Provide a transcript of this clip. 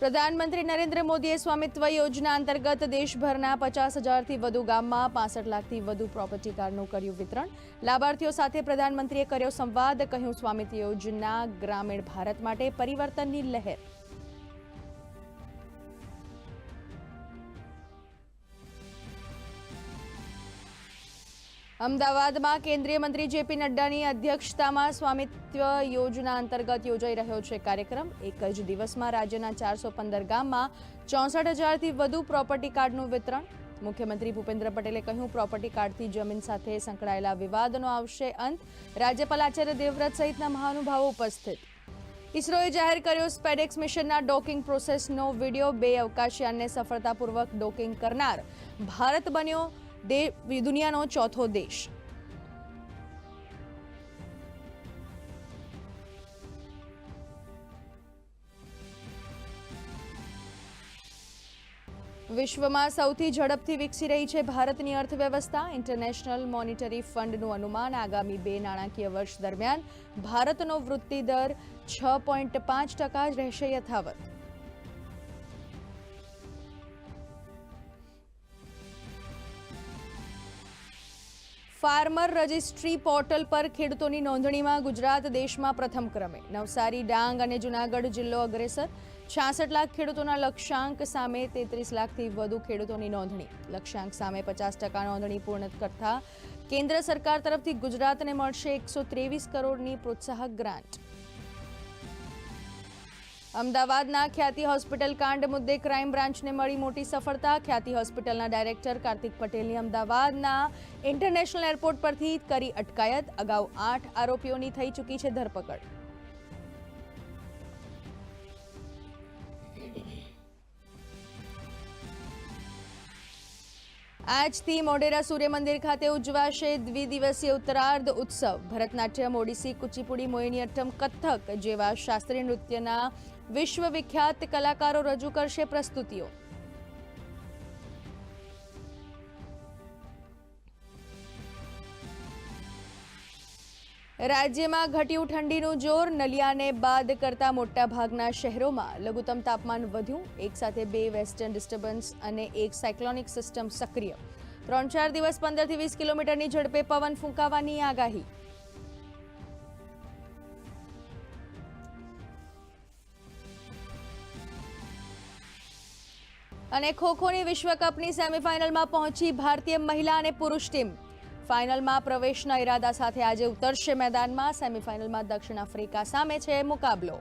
પ્રધાનમંત્રી નરેન્દ્ર મોદીએ સ્વામિત્વ યોજના અંતર્ગત દેશભરના પચાસ હજારથી વધુ ગામમાં પાસઠ લાખથી વધુ પ્રોપર્ટી કાર્ડનું કર્યું વિતરણ. લાભાર્થીઓ સાથે પ્રધાનમંત્રીએ કર્યો સંવાદ, કહ્યું સ્વામિત્વ યોજના ગ્રામીણ ભારત માટે પરિવર્તનની લહેર. અમદાવાદમાં કેન્દ્રીય મંત્રી જેપી નડ્ડાની અધ્યક્ષતામાં સ્વામિત્વ યોજના અંતર્ગત યોજાઈ રહ્યો છે કાર્યક્રમ. એક જ દિવસમાં રાજ્યના ચારસો પંદર ગામમાં ચોસઠ હજારથી વધુ પ્રોપર્ટી કાર્ડનું વિતરણ. મુખ્યમંત્રી ભૂપેન્દ્ર પટેલે કહ્યું, પ્રોપર્ટી કાર્ડથી જમીન સાથે સંકળાયેલા વિવાદનો આવશે અંત. રાજ્યપાલ આચાર્ય દેવવ્રત સહિતના મહાનુભાવો ઉપસ્થિત. ઇસરોએ જાહેર કર્યો સ્પેડેક્સ મિશનના ડોકિંગ પ્રોસેસનો વીડિયો. બે અવકાશયાનને સફળતાપૂર્વક ડોકિંગ કરનાર ભારત બન્યો દુનિયાનો ચોથો દેશ વિશ્વમાં સૌથી ઝડપથી વિકસી રહી છે ભારતની અર્થવ્યવસ્થા. ઇન્ટરનેશનલ મોનિટરી ફંડનું અનુમાન આગામી બે નાણાકીય વર્ષ દરમિયાન ભારતનો વૃદ્ધિ દર છ પોઈન્ટ પાંચ ટકા જ રહેશે યથાવત. ફાર્મર રજિસ્ટ્રી પોર્ટલ પર ખેડૂતોની નોંધણીમાં ગુજરાત દેશમાં પ્રથમ ક્રમે. નવસારી, ડાંગ અને જુનાગઢ જિલ્લો અગ્રેસર. છાસઠ લાખ ખેડૂતોના લક્ષ્યાંક સામે તેત્રીસ લાખથી વધુ ખેડૂતોની નોંધણી. લક્ષ્યાંક સામે પચાસ ટકા નોંધણી પૂર્ણ કરતા કેન્દ્ર સરકાર તરફથી ગુજરાતને મળશે એકસો ત્રેવીસ કરોડની પ્રોત્સાહક ગ્રાન્ટ. અમદાવાદના ખ્યાતિ હોસ્પિટલ કાંડ મુદ્દે ક્રાઇમ બ્રાન્ચને મળી મોટી સફળતા. ખ્યાતિ હોસ્પિટલના ડાયરેક્ટર કાર્તિક પટેલની અમદાવાદના ઇન્ટરનેશનલ એરપોર્ટ પરથી કરી અટકાયત. અગાઉ આઠ આરોપીઓની થઈ ચૂકી છે ધરપકડ. આજથી મોઢેરા સૂર્ય મંદિર ખાતે ઉજવાશે દ્વિદિવસીય ઉત્તરાર્ધ ઉત્સવ. ભરતનાટ્યમ, ઓડિસી, કુચીપુડી મોહિનીઅટ્ટમ કથક જેવા શાસ્ત્રીય નૃત્યના વિશ્વ વિખ્યાત કલાકારો રજૂ કરશે પ્રસ્તુતિઓ. રાજ્યમાં ઘટ્યું ઠંડીનું જોર, નલિયાને બાદ કરતા મોટાભાગના શહેરોમાં લઘુત્તમ તાપમાન વધ્યું. એક સાથે બે વેસ્ટર્ન ડિસ્ટર્બન્સ અને એક સાયક્લોનિક સિસ્ટમ સક્રિય. ત્રણ ચાર દિવસ પંદરથી વીસ કિલોમીટરની ઝડપે પવન ફૂંકાવાની આગાહી. અને ખોખોની વિશ્વકપની સેમીફાઇનલમાં પહોંચી ભારતીય મહિલા અને પુરુષ ટીમ. ફાઇનલમાં પ્રવેશના ઈરાદા સાથે આજે ઉતરશે મેદાનમાં. સેમીફાઇનલમાં દક્ષિણ આફ્રિકા સામે છે મુકાબલો.